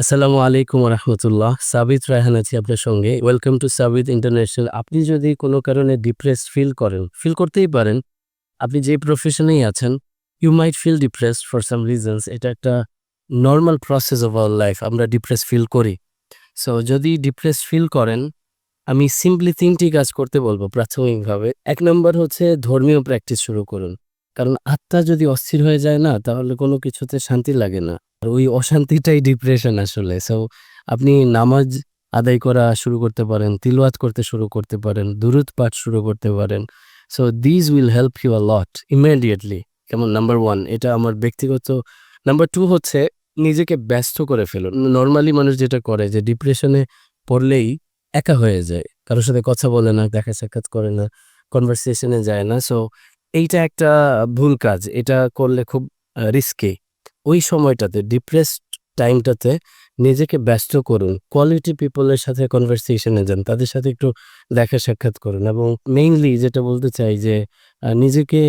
আসসালামু আলাইকুম রহমতুল্লাহ সাবিত রায়হান আছি আপনার সঙ্গে। ওয়েলকাম টু সাবিত ইন্টারন্যাশনাল আপনি যদি কোনো কারণে ডিপ্রেস ফিল করেন ফিল করতেই পারেন। আপনি যে প্রফেশনেই আছেন you might feel depressed for some reasons এটা একটা normal process of our life আমরা ডিপ্রেস ফিল করি। সো যদি ডিপ্রেস ফিল করেন, আমি সিম্পলি তিনটি কাজ করতে বলব প্রাথমিকভাবে। এক নম্বর হচ্ছে ধর্মীয় প্র্যাকটিস শুরু করুন। কারণ আত্মা যদি অস্থির হয়ে যায় না, তাহলে কোনো কিছুতে শান্তি লাগে না। আর ওই অশান্তিটাই ডিপ্রেশন আসলে। সো আপনি নামাজ আদায় করা শুরু করতে পারেন, তিলওয়াত করতে শুরু করতে পারেন, দুরুদ পাঠ শুরু করতে পারেন। So these will help you a lot immediately কেমন? নাম্বার ওয়ান এটা আমার ব্যক্তিগত। নাম্বার টু হচ্ছে, নিজেকে ব্যস্ত করে ফেলুন। নর্মালি মানুষ যেটা করে, যে ডিপ্রেশনে পড়লেই একা হয়ে যায়। কারোর সাথে কথা বলে না, দেখা সাক্ষাৎ করে না কনভারসেশনে যায় না। সো এইটা একটা ভুল কাজ, এটা করলে খুব রিস্কি ওই সময়টাতে ডিপ্রেসড টাইমটাতে নিজেকে ব্যস্ত করুন কোয়ালিটি পিপলের সাথে কনভারসেশনে যান, তাদের সাথে একটু দেখা সাক্ষাৎ করুন এবং মেইনলি যেটা বলতে চাই যে নিজেকে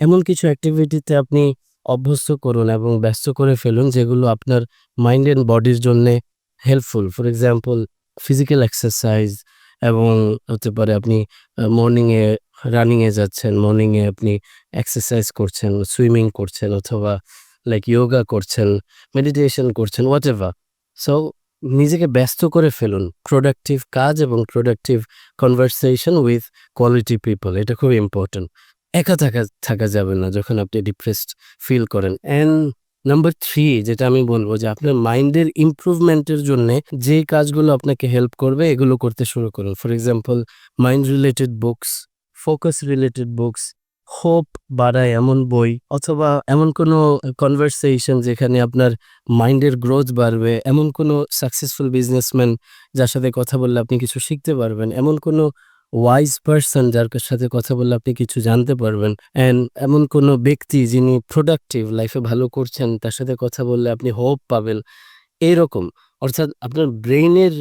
এমন কিছু অ্যাক্টিভিটিতে আপনি অভ্যস্ত করুন এবং ব্যস্ত করে ফেলুন যেগুলো আপনার মাইন্ড অ্যান্ড বডির জন্য helpful for example physical exercise এবং হতে পারে আপনি মর্নিংয়ে রানিংয়ে যাচ্ছেন মর্নিংয়ে আপনি এক্সারসাইজ করছেন সুইমিং করছেন অথবা লাইক ইয়োগা করছেন মেডিটেশন করছেন হোয়াট এভার সো নিজেকে ব্যস্ত করে ফেলুন। প্রোডাক্টিভ কাজ এবং productive conversation with quality people এটা খুব ইম্পর্টেন্ট একা থাকা থাকা যাবে না যখন আপনি ডিপ্রেসড ফিল করেন। অ্যান্ড নাম্বার থ্রি যেটা আমি বলব যে আপনার মাইন্ডের ইমপ্রুভমেন্টের জন্য যে কাজগুলো আপনাকে হেল্প করবে, এগুলো করতে শুরু করুন। For example mind related books focus related books hope বাড়ায় এমন বই, অথবা এমন কোনো কনভারসেশন যেখানে আপনার মাইন্ডের গ্রোথ বাড়বে, এমন কোনো সাকসেসফুল বিজনেসম্যান যার সাথে কথা বললে আপনি কিছু শিখতে পারবেন, এমন কোনো ওয়াইজ পার্সন যার সাথে কথা বললে আপনি কিছু জানতে পারবেন অ্যান্ড এমন কোনো ব্যক্তি যিনি প্রোডাক্টিভ লাইফে ভালো করছেন, তার সাথে কথা বললে আপনি হোপ পাবেন, এরকম। অর্থাৎ আপনার ব্রেইনের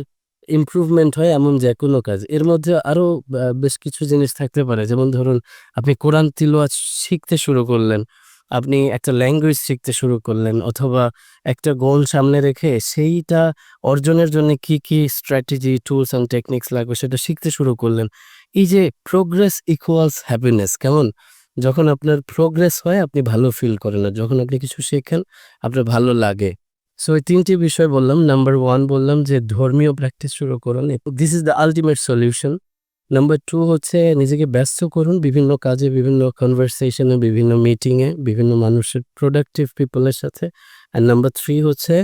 ইমপ্রুভমেন্ট হয় এমন যে কোনো কাজ। এর মধ্যে আরও বেশ কিছু জিনিস থাকতে পারে। যেমন ধরুন, আপনি কোরআন তিলওয়াত শিখতে শুরু করলেন, আপনি একটা ল্যাঙ্গুয়েজ শিখতে শুরু করলেন, অথবা একটা গোল সামনে রেখে সেইটা অর্জনের জন্য কি কি স্ট্র্যাটেজি টুলস অ্যান্ড টেকনিক্স লাগবে সেটা শিখতে শুরু করলেন। এই যে প্রোগ্রেস ইকুয়ালস হ্যাপিনেস কেমন? যখন আপনার প্রোগ্রেস হয়, আপনি ভালো ফিল করেন না। যখন আপনি কিছু শেখেন, আপনার ভালো লাগে। সো এই তিনটি বিষয় বললাম। নাম্বার ওয়ান বললাম যে, ধর্মীয় প্র্যাকটিস শুরু করুন। This is the ultimate solution number two হচ্ছে, নিজেকে ব্যস্ত করুন বিভিন্ন কাজে, বিভিন্ন কনভারসেশনে বিভিন্ন মিটিংয়ে বিভিন্ন মানুষের প্রোডাক্টিভ পিপলের সাথে। অ্যান্ড নাম্বার থ্রি হচ্ছে,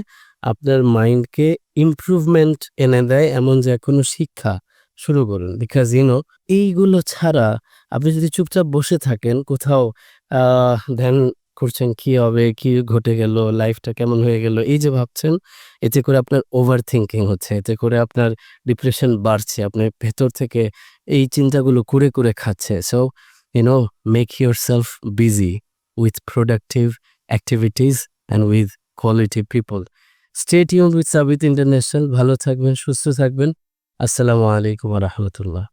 আপনার মাইন্ডকে ইমপ্রুভমেন্ট এনে দেয় এমন যে কোনো শিক্ষা শুরু করুন। বিকজ ইউনো এইগুলো ছাড়া আপনি যদি চুপচাপ বসে থাকেন, কোথাও ধ্যান করছেন, কি হবে, কি ঘটে গেল লাইফটা কেমন হয়ে গেল, এই যে ভাবছেন, এতে করে আপনার ওভার থিঙ্কিং হচ্ছে, এতে করে আপনার ডিপ্রেশন বাড়ছে আপনার ভেতর থেকে এই চিন্তাগুলো করে করে খাচ্ছে। So you know make yourself busy with productive activities and with quality people stay tune with Sabit international ভালো থাকবেন, সুস্থ থাকবেন। আসসালামু আলাইকুম রহমতুল্লাহ।